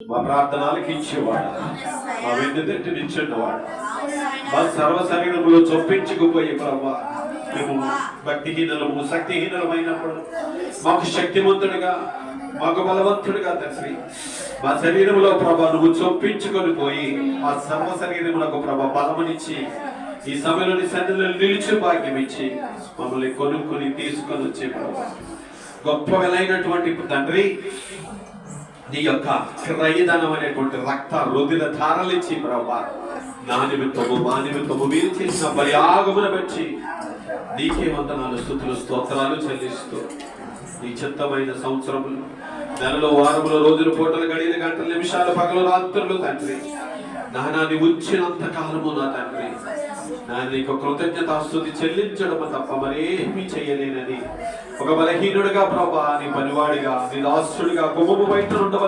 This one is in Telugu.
మా ప్రార్థనలకు ఇచ్చేవాడు. మా వెన్నుదట్టి నిచ్చున్నవాడు మా సర్వ శరీరంలో చొప్పించుకుపోయి ప్రభా మేము భక్తిహీనలము శక్తిహీనలమైనప్పుడు మాకు శక్తివంతుడిగా మాకు బలవంతుడిగా తండ్రి. మా శరీరంలో ప్రభా నువ్వు చొప్పించుకొని పోయి మా సర్వ శరీరములకు ప్రభా బలమనిచ్చి ఈ సమయంలోని సన్నిధిలో నిలిచి భాగ్యం ఇచ్చి మమ్మల్ని కొనుక్కొని తీసుకొని వచ్చే ప్రభా. గొప్ప వెలైనటువంటి తండ్రి నీ యొక్క క్రయధనం అనేటువంటి రక్త రుదిర ధారలిచ్చి ప్రభా నా నిమిత్తము మా నిమిత్తము మీరు చేసిన బలియాగమున బట్టి నీకే వందనాలు స్థుతులు స్తోత్రాలు చెల్లిస్తూ నీ చిత్తమైన సంవత్సరములు నెలలో వారములు రోజులు పూటలు గడిన గంటలు నిమిషాలు పగలు రాత్రులు తండ్రి. నానాన్ని ఉంచినంత కాలము నా తండ్రి. నా నీకు కృతజ్ఞతాస్తుతి చెల్లించడం తప్ప మరేమీ చేయలేనని ఒక బలహీనుడిగా ప్రభా నీ పనివాడిగా నీ దాస్తుడిగా కుటుంబ బయట ఉండవ